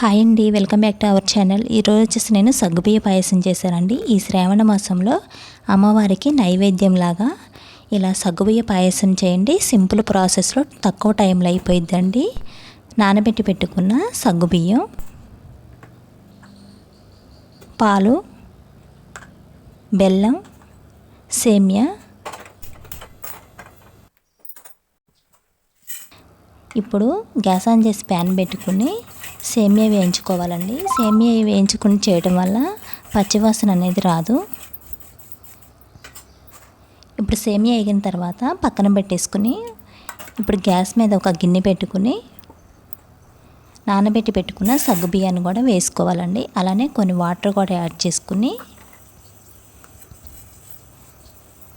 Hi అండి welcome back to our channel. ఈరోజు వచ్చేసి నేను సగ్గుబియ్య పాయసం చేశానండి. ఈ శ్రావణ మాసంలో అమ్మవారికి నైవేద్యంలాగా ఇలా సగ్గుబియ్య పాయసం చేయండి. సింపుల్ ప్రాసెస్లో తక్కువ టైంలో అయిపోయిద్దండి. నానబెట్టి పెట్టుకున్న సగ్గుబియ్యం పాలు బెల్లం సేమ్యా. ఇప్పుడు గ్యాస్ ఆన్ చేసి ప్యాన్ పెట్టుకుని సేమియా వేయించుకోవాలండి. సేమియా వేయించుకుని చేయడం వల్ల పచ్చివాసన అనేది రాదు. ఇప్పుడు సేమియా వేగిన తర్వాత పక్కన పెట్టేసుకుని ఇప్పుడు గ్యాస్ మీద ఒక గిన్నె పెట్టుకుని నానబెట్టి పెట్టుకున్న సగ్గు బియ్యాన్ని కూడా వేసుకోవాలండి. అలానే కొన్ని వాటర్ కూడా యాడ్ చేసుకుని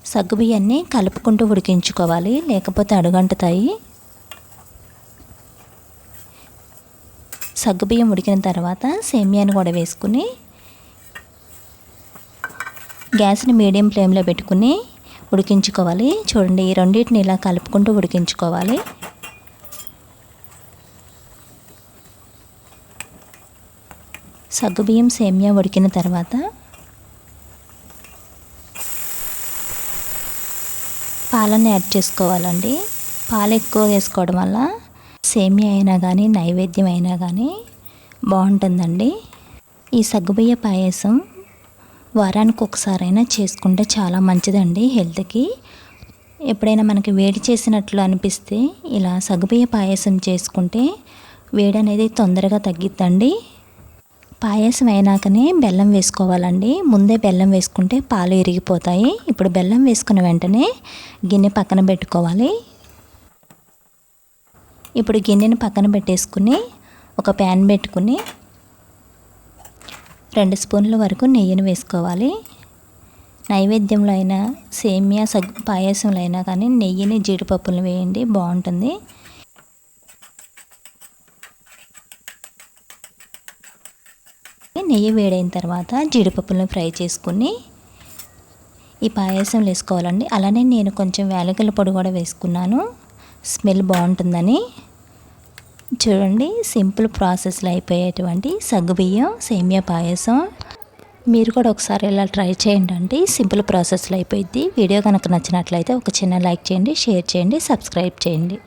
సగ్గు బియ్యాన్ని కలుపుకుంటూ ఉడికించుకోవాలి. లేకపోతే అడుగంటుతాయి. సగ్గుబియ్యం ఉడికిన తర్వాత సేమియాని కూడా వేసుకుని గ్యాస్ని మీడియం ఫ్లేమ్లో పెట్టుకుని ఉడికించుకోవాలి. చూడండి ఈ రెండింటిని ఇలా కలుపుకుంటూ ఉడికించుకోవాలి. సగ్గుబియ్యం సేమియా ఉడికిన తర్వాత పాలని యాడ్ చేసుకోవాలండి. పాలు ఎక్కువ వేసుకోవడం వల్ల సేమియా అయినా కానీ నైవేద్యం అయినా కానీ బాగుంటుందండి ఈ సగ్గుబియ్య పాయసం వారానికి ఒకసారైనా చేసుకుంటే చాలా మంచిదండి హెల్త్కి. ఎప్పుడైనా మనకి వేడి చేసినట్లు అనిపిస్తే ఇలా సగ్గుబియ్య పాయసం చేసుకుంటే వేడి అనేది తొందరగా తగ్గిద్దండి. పాయసం అయినాకనే బెల్లం వేసుకోవాలండి. ముందే బెల్లం వేసుకుంటే పాలు ఇరిగిపోతాయి. ఇప్పుడు బెల్లం వేసుకున్న వెంటనే గిన్నె పక్కన పెట్టుకోవాలి. ఇప్పుడు గిన్నెని పక్కన పెట్టేసుకుని ఒక ప్యాన్ పెట్టుకుని రెండు స్పూన్ల వరకు నెయ్యిని వేసుకోవాలి. నైవేద్యంలో అయినా సేమియా సగ్ పాయసంలో అయినా కానీ నెయ్యిని జీడిపప్పులను వేయండి బాగుంటుంది. నెయ్యి వేడైన తర్వాత జీడిపప్పులను ఫ్రై చేసుకుని ఈ పాయసం వేసుకోవాలండి. అలానే నేను కొంచెం వేలకల పొడి కూడా వేసుకున్నాను. స్మెల్ బాగుంటుందని చూడండి సింపుల్ ప్రాసెస్లో అయిపోయేటువంటి సగ్గుబియ్యం సేమియా పాయసం. మీరు కూడా ఒకసారి ఇలా ట్రై చేయండి అండి. సింపుల్ ప్రాసెస్లో అయిపోయింది వీడియో కనుక నచ్చినట్లయితే ఒక చిన్న లైక్ చేయండి షేర్ చేయండి సబ్స్క్రైబ్ చేయండి.